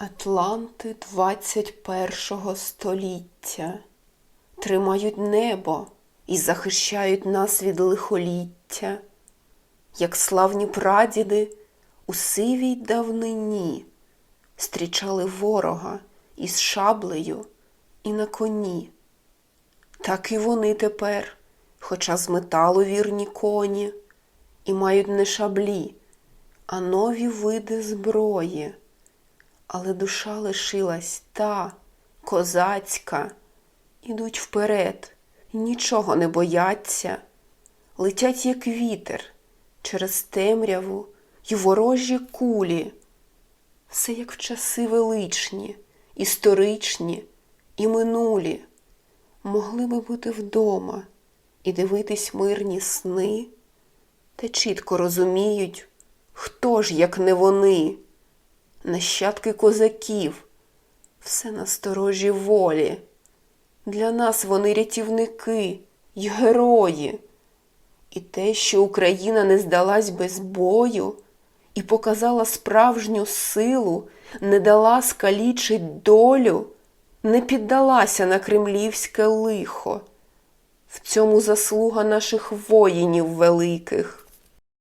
Атланти 21 століття тримають небо і захищають нас від лихоліття, як славні прадіди у сивій давнині стрічали ворога із шаблею і на коні. Так і вони тепер, хоча з металу вірні коні, і мають не шаблі, а нові види зброї. Але душа лишилась та козацька, ідуть вперед, нічого не бояться, летять, як вітер, через темряву й ворожі кулі. Все як в часи величні, історичні і минулі. Могли би бути вдома і дивитись мирні сни, та чітко розуміють, хто ж, як не вони, нащадки козаків, все на сторожі волі. Для нас вони рятівники й герої. І те, що Україна не здалась без бою і показала справжню силу, не дала скалічить долю, не піддалася на кремлівське лихо. В цьому заслуга наших воїнів великих.